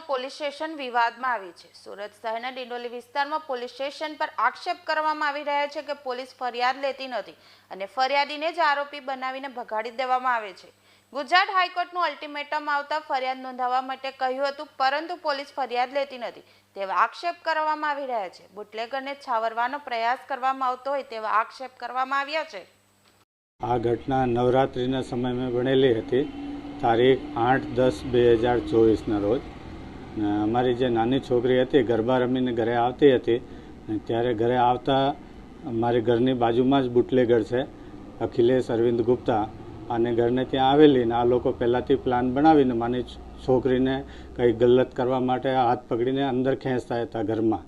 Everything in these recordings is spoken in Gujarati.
વિસ્તારમાં પોલીસ સ્ટેશન વિવાદમાં આવી છે. સુરત શહેરના ડિંડોલી વિસ્તારમાં પોલીસ સ્ટેશન પર આક્ષેપ કરવામાં આવી રહ્યા છે કે પોલીસ ફરિયાદ લેતી નથી અને ફરિયાદીને જ આરોપી બનાવીને ભગાડી દેવામાં આવે છે. ગુજરાત હાઈકોર્ટનું અલ્ટિમેટમ આવતા ફરિયાદ નોંધાવવા માટે કહ્યું હતું, પરંતુ પોલીસ ફરિયાદ લેતી નથી તેવા આક્ષેપ કરવામાં આવી રહ્યા છે. બુટલેગરને છાવરવાનો પ્રયાસ કરવામાં આવતો હોય તેવા આક્ષેપ કરવામાં આવ્યા છે. આ ઘટના નવરાત્રિના સમયમાં બનેલી હતી, તારીખ આઠ દસ બે હજાર ચોવીસના રોજ. અમારી જે નાની છોકરી હતી, ગરબા રમીને ઘરે આવતી હતી ત્યારે ઘરે આવતા મારી ઘરની બાજુમાં જ બુટલેગર છે, અખિલેશ અરવિંદ ગુપ્તા. અને ઘરને ત્યાં આવેલી ને આ લોકો પહેલાંથી પ્લાન બનાવીને મારી છોકરીને કંઈ ગલત કરવા માટે હાથ પકડીને અંદર ખેંચતા હતા ઘરમાં.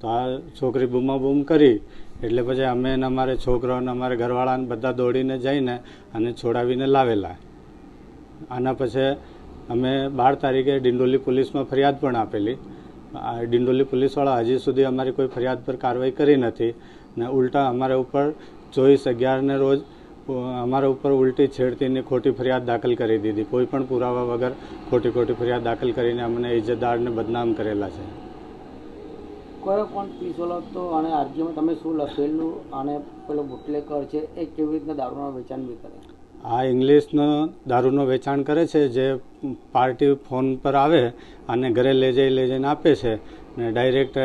તો આ છોકરી બૂમા બૂમ કરી, એટલે પછી અમે ને અમારે છોકરાઓને અમારે ઘરવાળાને બધા દોડીને જઈને અને છોડાવીને લાવેલા. આના પછી અમે બાર તારીખે ડિંડોલી પોલીસમાં ફરિયાદ પણ આપેલી. ડિંડોલી પોલીસવાળા હજી સુધી અમારી કોઈ ફરિયાદ પર કાર્યવાહી કરી નથી ને ઉલટા અમારા ઉપર ચોવીસ અગિયારને રોજ અમારા ઉપર ઉલટી છેડતીની ખોટી ફરિયાદ દાખલ કરી દીધી. કોઈ પણ પુરાવા વગર ખોટી ખોટી ફરિયાદ દાખલ કરીને અમને ઇજ્જતદારને બદનામ કરેલા છે. કયો પણ પીસોલો હતો અને અરજીમાં તમે શું લખેલું અને પેલો બુટલેકર છે એ કેવી રીતના દારૂના વેચાણ બી કરે? આ ઇંગ્લિશનો દારૂનો વેચાણ કરે છે જે પાર્ટી ફોન પર આવે અને ઘરે લઈ જઈ લઈ જઈને આપે છે ને ડાયરેક્ટ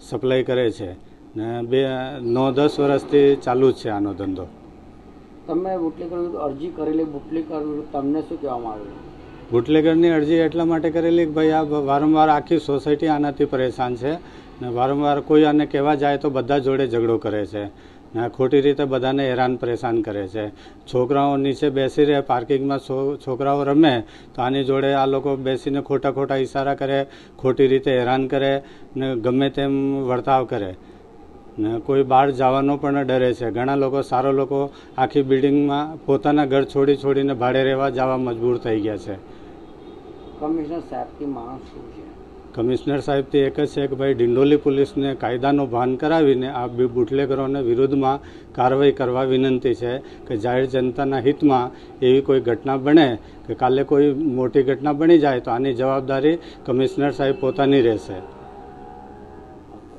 સપ્લાય કરે છે. ને બે નવ દસ વર્ષથી ચાલુ જ છે આનો ધંધો. તમે બુટલેકર વિરુદ્ધ અરજી કરેલી બુટલેકર તમને શું કહેવામાં આવ્યું? બુટલેગરની અરજી એટલા માટે કરેલી કે ભાઈ આ વારંવાર આખી સોસાયટી આનાથી પરેશાન છે ને વારંવાર કોઈ આને કહેવા જાય તો બધા જોડે ઝઘડો કરે છે. ખોટી રીતે બધાને હેરાન પરેશાન કરે છે. છોકરાઓ નીચે બેસી રહે, પાર્કિંગમાં છોકરાઓ રમે, તો આની જોડે આ લોકો બેસીને ખોટા ખોટા ઈશારા કરે, ખોટી રીતે હેરાન કરે ને ગમે તેમ વર્તાવ કરે. ને કોઈ બહાર જવાનો પણ ડરે છે. ઘણા લોકો, સારો લોકો આખી બિલ્ડિંગમાં પોતાના ઘર છોડી છોડીને ભાડે રહેવા જવા મજબૂર થઈ ગયા છે. કમિશનર સાહેબથી માણસ શું છે? કમિશનર સાહેબથી એક જ છે કે ભાઈ ડિંડોલી પોલીસને કાયદાનું ભાન કરાવીને આ બી બુટલેગરોને વિરુદ્ધમાં કાર્યવાહી કરવા વિનંતી છે કે જાહેર જનતાના હિતમાં એવી કોઈ ઘટના બને કે કાલે કોઈ મોટી ઘટના બની જાય તો આની જવાબદારી કમિશનર સાહેબ પોતાની રહેશે.